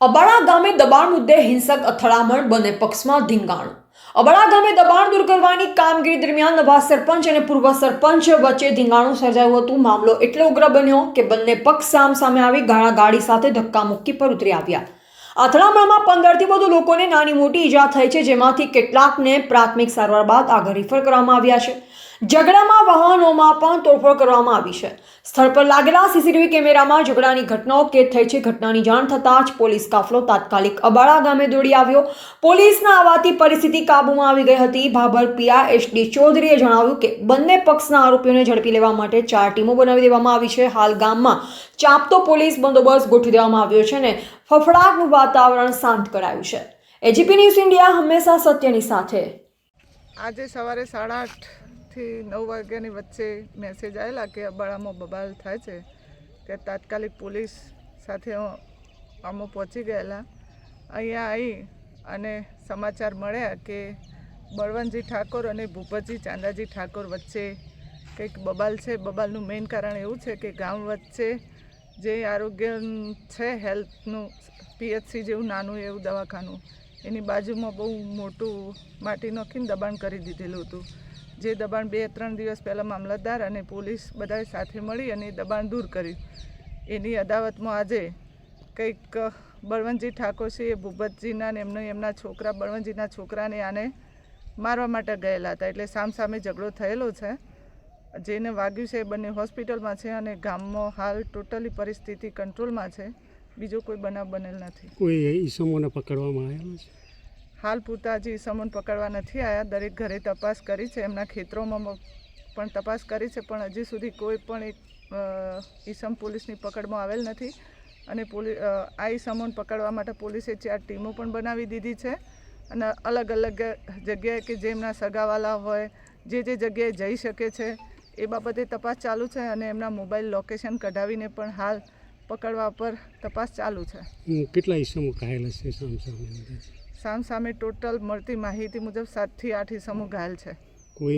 અબાડા ગામે દબાણ મુદ્દે હિંસક અથડામણ, બંને પક્ષમાં ધીંગાણું. અબાળા ગામે દબાણ દૂર કરવાની કામગીરી દરમિયાન નવા સરપંચ અને પૂર્વ સરપંચ વચ્ચે ધીંગાણું સર્જાયું હતું. મામલો એટલો ઉગ્ર બન્યો કે બંને પક્ષ સામ સામે આવી ગાળાગાડી સાથે ધક્કામુક્કી પર ઉતરી આવ્યા. અથડામણમાં પંદરથી વધુ લોકોને નાની મોટી ઈજા થઈ છે, જેમાંથી કેટલાકને પ્રાથમિક સારવાર બાદ આગળ રિફર કરવામાં આવ્યા છે. ઝઘડામાં વાહનોમાં પણ તોડફોડ કરવામાં આવી છે. સ્થળ પર લાગેલા સીસીટીવી કેમેરામાં ઝઘડાની ઘટનાઓ કેદ થઈ છે. ઘટનાની જાણ થતાં જ પોલીસ કાફલો તાત્કાલિક અબાળા ગામે દોડી આવ્યો. પોલીસના આવવાથી પરિસ્થિતિ કાબૂમાં આવી ગઈ હતી. ભાભર પીઆર એચડી ચૌધરીએ જણાવ્યું કે બંને પક્ષના આરોપીઓને ઝડપી લેવા માટે ચાર ટીમો બનાવી દેવામાં આવી છે. હાલ ગામમાં ચાંપતો પોલીસ બંદોબસ્ત ગોઠવી દેવામાં આવ્યો છે અને ફફડાટનું વાતાવરણ શાંત કરાયું છે. એજીપી ન્યૂઝ ઇન્ડિયા હંમેશા સત્યની સાથે. આજે સવારે સાડા આઠથી નવ વાગ્યાની વચ્ચે મેસેજ આવેલા કે અબાળામાં બબાલ થાય છે તે તાત્કાલિક પોલીસ સાથે અમો પહોંચી ગયેલા. અહીંયા આવી અને સમાચાર મળ્યા કે બળવંતજી ઠાકોર અને ભૂપતજી ચાંદાજી ઠાકોર વચ્ચે કંઈક બબાલ છે. બબાલનું મેઇન કારણ એવું છે કે ગામ વચ્ચે જે આરોગ્ય છે, હેલ્થનું, પીએચસી જેવું નાનું એવું દવાખાનું, એની બાજુમાં બહુ મોટું માટી નાખીને દબાણ કરી દીધેલું હતું. જે દબાણ બે ત્રણ દિવસ પહેલાં મામલતદાર અને પોલીસ બધાએ સાથે મળી અને દબાણ દૂર કર્યું. એની અદાવતમાં આજે કંઈક બળવંતજી ઠાકોર છે, એ ભૂપતજીના ને એમનો, એમના છોકરા, બળવંતજીના છોકરાને આને મારવા માટે ગયેલા હતા. એટલે સામસામે ઝઘડો થયેલો છે. જેને વાગ્યું છે એ બંને હોસ્પિટલમાં છે અને ગામમાં હાલ ટોટલી પરિસ્થિતિ કંટ્રોલમાં છે. બીજો કોઈ બનાવ બનેલ નથી. કોઈ ઈસમોને પકડવામાં આવેલા છે? હાલ પૂરતા હજી સમન પકડવા નથી આવ્યા દરેક ઘરે તપાસ કરી છે. એમના ખેતરોમાં પણ તપાસ કરી છે, પણ હજી સુધી કોઈ પણ એક ઈસમ પોલીસની પકડમાં આવેલ નથી. અને પોલીસ આ ઈસમોને પકડવા માટે પોલીસે ચાર ટીમો પણ બનાવી દીધી છે. અને અલગ અલગ જગ્યાએ કે જેમના સગાવાલા હોય, જે જે જગ્યાએ જઈ શકે છે, એ બાબતે તપાસ ચાલુ છે અને એમના મોબાઈલ લોકેશન કઢાવીને પણ હાલ પકડવા પર તપાસ ચાલુ છે કેટલા ઈસમો કહેલા છે સામ સામે અંદાજે? સામ સામે ટોટલ મળતી માહિતી મુજબ સાતથી આઠ ઈસમો ઘાયલ છે